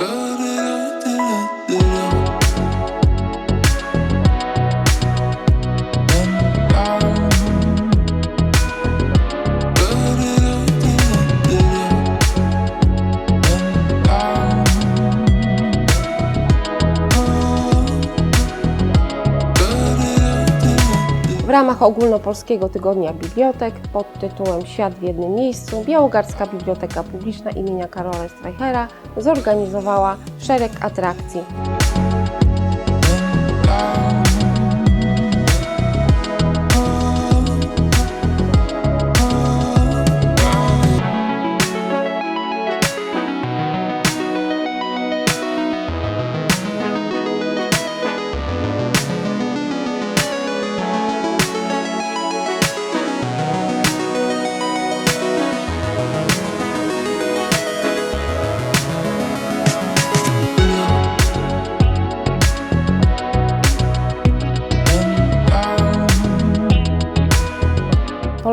W ramach ogólnopolskiego tygodnia bibliotek pod tytułem Świat w jednym miejscu Białogardzka Biblioteka Publiczna imienia Karola Streichera zorganizowała szereg atrakcji.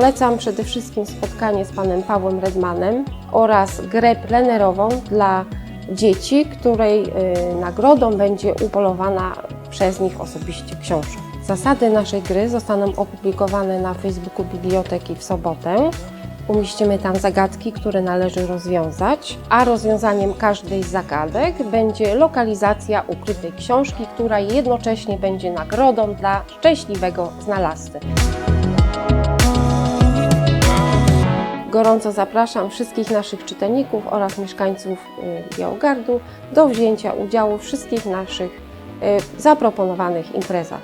Polecam przede wszystkim spotkanie z panem Pawłem Redmanem oraz grę plenerową dla dzieci, której y, nagrodą będzie upolowana przez nich osobiście książka. Zasady naszej gry zostaną opublikowane na Facebooku Biblioteki w sobotę. Umieścimy tam zagadki, które należy rozwiązać, a rozwiązaniem każdej z zagadek będzie lokalizacja ukrytej książki, która jednocześnie będzie nagrodą dla szczęśliwego znalazcy. Gorąco zapraszam wszystkich naszych czytelników oraz mieszkańców y, Białogardu do wzięcia udziału w wszystkich naszych y, zaproponowanych imprezach.